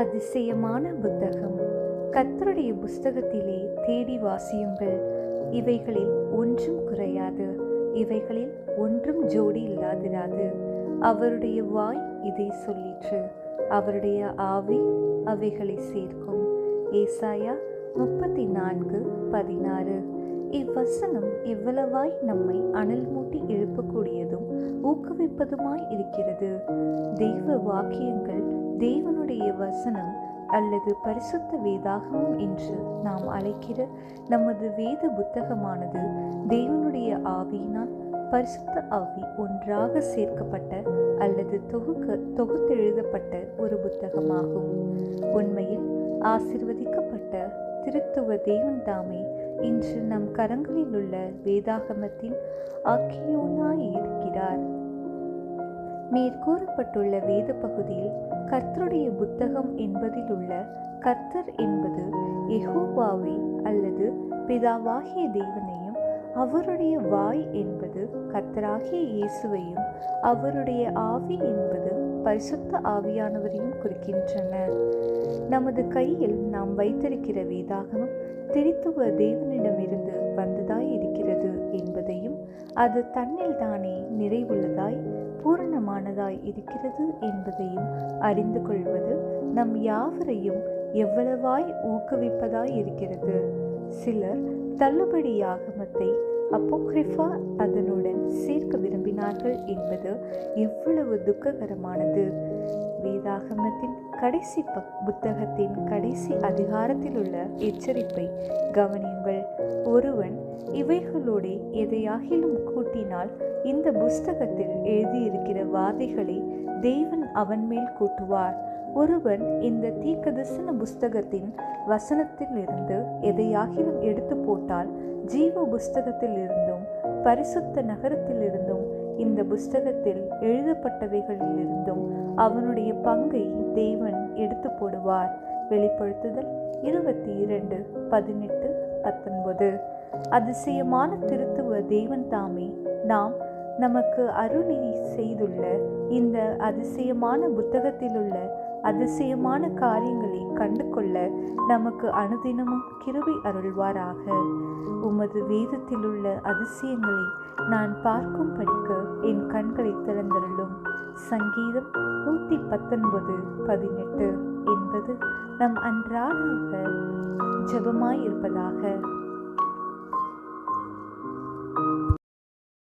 அதிசயமான புத்தகம். கத்தருடைய புஸ்தகத்திலே தேடி வாசியுங்கள். இவைகளில் ஒன்றும் குறையாது. இவைகளில் ஒன்றும் ஜோடி இல்லாதிராது. அவருடைய வாய் இதை சொல்லிற்று. அவருடைய ஆவி அவைகளை சேர்க்கும். ஏசாயா முப்பத்தி நான்கு பதினாறு. இவ்வசனம் எவ்வளவாய் நம்மை அனல் மூட்டி எழுப்பக்கூடியதும் ஊக்குவிப்பதுமாய் இருக்கிறது. தெய்வ வாக்கியங்கள் தேவனுடைய வசனம் அல்லது பரிசுத்த வேதாகமம் என்று நாம் அழைக்கிற நமது வேத புத்தகமானது தேவனுடைய ஆவியினால் பரிசுத்த ஆவி ஒன்றாக சேர்க்கப்பட்ட அல்லது தொகுக்க தொகுத்தெழுதப்பட்ட ஒரு புத்தகமாகும். உண்மையில் ஆசிர்வதிக்கப்பட்ட திருத்துவ தேவன் தாமே இன்று நம் கரங்களில் உள்ள வேதாகமத்தின் ஆக்கியோனாய் இருக்கிறார் மேற்கூறப்பட்டுள்ள வேத பகுதியில் கர்த்தருடைய புத்தகம் என்பதில் உள்ள கர்த்தர் என்பது எகோவாவை அல்லது பிதாவாகிய தேவனையும் அவருடைய வாய் என்பது கர்த்தராகிய இயேசுவையும் அவருடைய ஆவி என்பது பரிசுத்த ஆவியானவரையும் குறிக்கின்றன. நமது கையில் நாம் வைத்திருக்கிற வேதாகமம் திரித்துவ தேவனிடமிருந்து வந்ததாய் இருக்கிறது என்பதையும் அது தன்னில் தானே நிறைவுள்ளதாய் பூரணமானதாய் இருக்கிறது என்பதையும் அறிந்து கொள்வது நம் யாவரையும் எவ்வளவாய் ஊக்குவிப்பதாய் இருக்கிறது. சிலர் தள்ளுபடி யாகமத்தை அப்போக்ரிஃபா அதனுடன் சேர்க்க விரும்பினார்கள் என்பது எவ்வளவு துக்ககரமானது. வேதாகமத்தின் கடைசி புத்தகத்தின் கடைசி அதிகாரத்தில் உள்ள எச்சரிப்பை கவனியுங்கள். ஒருவன் இவைகளோடு எதையாகிலும் கூட்டினால் இந்த புஸ்தகத்தில் எழுதியிருக்கிற வாதைகளை தேவன் அவன் மேல் கூட்டுவார். ஒருவன் இந்த தீர்க்கதரிசன புஸ்தகத்தின் வசனத்திலிருந்து எதையாகிலும் எடுத்து போட்டால் ஜீவ புஸ்தகத்திலிருந்தும் பரிசுத்த நகரத்திலிருந்தும் இந்த புஸ்தகத்தில் எழுதப்பட்டவைகளிலிருந்தும் அவனுடைய பங்கை தேவன் எடுத்து போடுவார். வெளிப்படுத்துதல் இருபத்தி இரண்டு பதினெட்டு பத்தொன்பது. அதிசயமான திருத்துவ தேவன் தாமே நாம் நமக்கு அருளி செய்துள்ள இந்த அதிசயமான புத்தகத்திலுள்ள அதிசயமான காரியங்களை கண்டு கொள்ள நமக்கு அனுதினமும் கிருபி அருள்வாராக. உமது வேதத்திலுள்ள அதிசயங்களை நான் பார்க்கும் படிக்க என் கண்களை திறந்தருளும். சங்கீதம் நூற்றி பத்தொன்பது பதினெட்டு என்பது நம் அன்றாட ஜபமாயிருப்பதாக